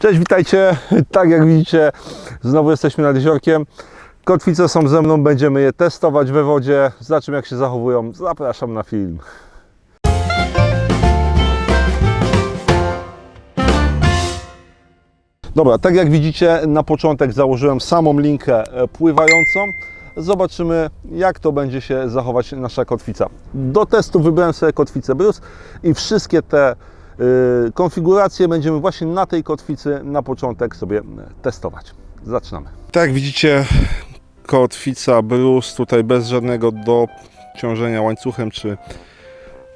Cześć, witajcie. Tak jak widzicie, znowu jesteśmy nad jeziorkiem. Kotwice są ze mną, będziemy je testować we wodzie. Zobaczymy jak się zachowują. Zapraszam na film. Dobra, tak jak widzicie, na początek założyłem samą linkę e, pływającą. Zobaczymy, jak to będzie się zachować nasza kotwica. Do testu wybrałem sobie kotwicę Bruce i wszystkie te y, konfiguracje będziemy właśnie na tej kotwicy na początek sobie e, testować. Zaczynamy. Tak widzicie, kotwica Bruce tutaj bez żadnego dociążenia łańcuchem czy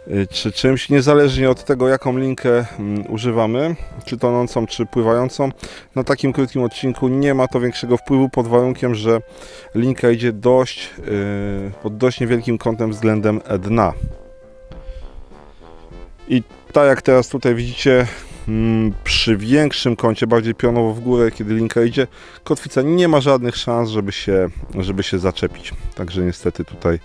y, czy czymś, niezależnie od tego, jaką linkę mm, używamy, czy tonącą, czy pływającą. Na takim krótkim odcinku nie ma to większego wpływu pod warunkiem, że linka idzie dość, yy, pod dość niewielkim kątem względem dna. I tak jak teraz tutaj widzicie, mm, przy większym kącie, bardziej pionowo w górę, kiedy linka idzie, kotwica nie ma żadnych szans, żeby się, żeby się zaczepić. Także niestety tutaj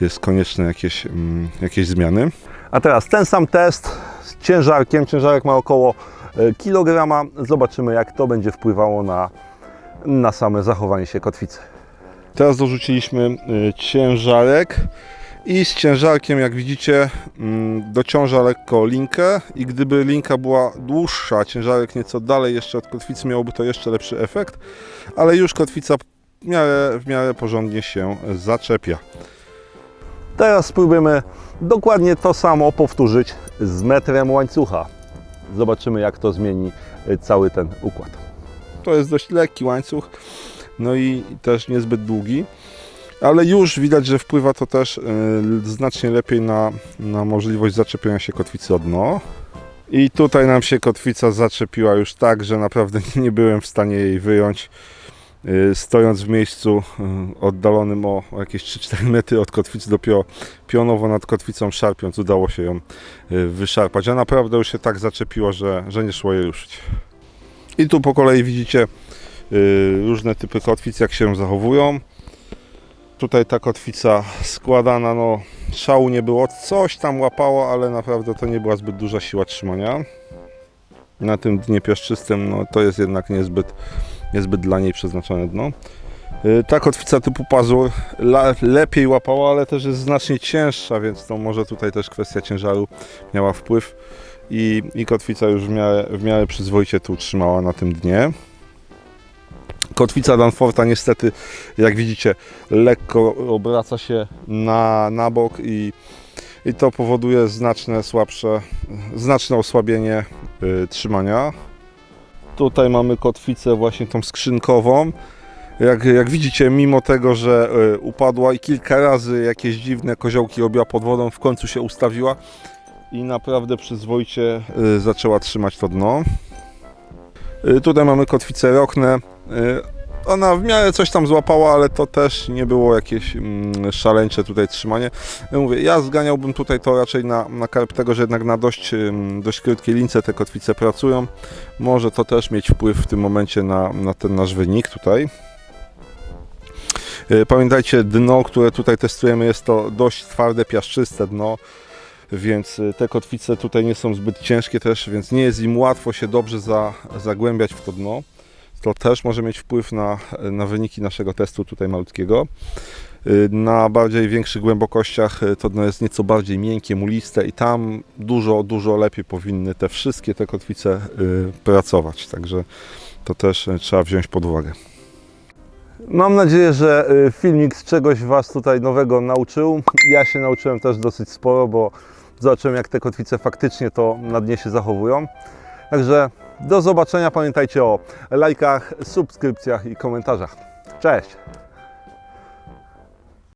jest konieczne jakieś, mm, jakieś zmiany. A teraz ten sam test z ciężarkiem. Ciężarek ma około e, kilograma. Zobaczymy jak to będzie wpływało na, na same zachowanie się kotwicy. Teraz dorzuciliśmy y, ciężarek i z ciężarkiem, jak widzicie, mm, dociąża lekko linkę i gdyby linka była dłuższa, ciężarek nieco dalej jeszcze od kotwicy, miałoby to jeszcze lepszy efekt, ale już kotwica w miarę, w miarę porządnie się zaczepia. Teraz spróbujemy dokładnie to samo powtórzyć z metrem łańcucha. Zobaczymy jak to zmieni y, cały ten układ. To jest dość lekki łańcuch, no i też niezbyt długi ale już widać, że wpływa to też y, znacznie lepiej na, na możliwość zaczepienia się kotwicy o dno. I tutaj nam się kotwica zaczepiła już tak, że naprawdę nie byłem w stanie jej wyjąć. Y, Stojąc w miejscu y, oddalonym o, jakieś 3-4 metry od kotwicy, dopiero pionowo nad kotwicą szarpiąc, udało się ją wyszarpać. A naprawdę już się tak zaczepiło, że, że nie szło jej ruszyć. I tu po kolei widzicie różne typy kotwic, jak się zachowują. Tutaj ta kotwica składana, no szału nie było, coś tam łapało, ale naprawdę to nie była zbyt duża siła trzymania. Na tym dnie piaszczystym, no to jest jednak niezbyt, niezbyt dla niej przeznaczone dno. Y, Ta kotwica typu pazur lepiej łapała, ale też jest znacznie cięższa, więc to może tutaj też kwestia ciężaru miała wpływ. I, i kotwica już w miarę, w miarę przyzwoicie tu trzymała na tym dnie. Kotwica Danforta niestety, jak widzicie, lekko obraca się na, na bok i, i to powoduje znaczne słabsze, znaczne osłabienie y, trzymania. Tutaj mamy kotwicę właśnie tą skrzynkową. Jak, jak widzicie, mimo tego, że y, upadła i kilka razy jakieś dziwne koziołki robiła pod wodą, w końcu się ustawiła i naprawdę przyzwoicie y, zaczęła trzymać to dno. Y, Tutaj mamy kotwicę Roknę. Y, Ona w miarę coś tam złapała, ale to też nie było jakieś mm, szaleńcze tutaj trzymanie. Ja mówię, ja zganiałbym tutaj to raczej na, na karp tego, że jednak na dość, dość krótkiej lince te kotwice pracują. Może to też mieć wpływ w tym momencie na, na ten nasz wynik tutaj. Y, Pamiętajcie, dno, które tutaj testujemy jest to dość twarde, piaszczyste dno więc y, te kotwice tutaj nie są zbyt ciężkie też, więc nie jest im łatwo się dobrze za, zagłębiać w to dno. To też może mieć wpływ na, na wyniki naszego testu tutaj malutkiego. Y, Na bardziej większych głębokościach y, to dno jest nieco bardziej miękkie, muliste i tam dużo, dużo lepiej powinny te wszystkie te kotwice y, pracować. Także to też trzeba wziąć pod uwagę. Mam nadzieję, że filmik z czegoś Was tutaj nowego nauczył. Ja się nauczyłem też dosyć sporo, bo zobaczyłem jak te kotwice faktycznie to na dnie się zachowują. Także do zobaczenia. Pamiętajcie o lajkach, subskrypcjach i komentarzach. Cześć!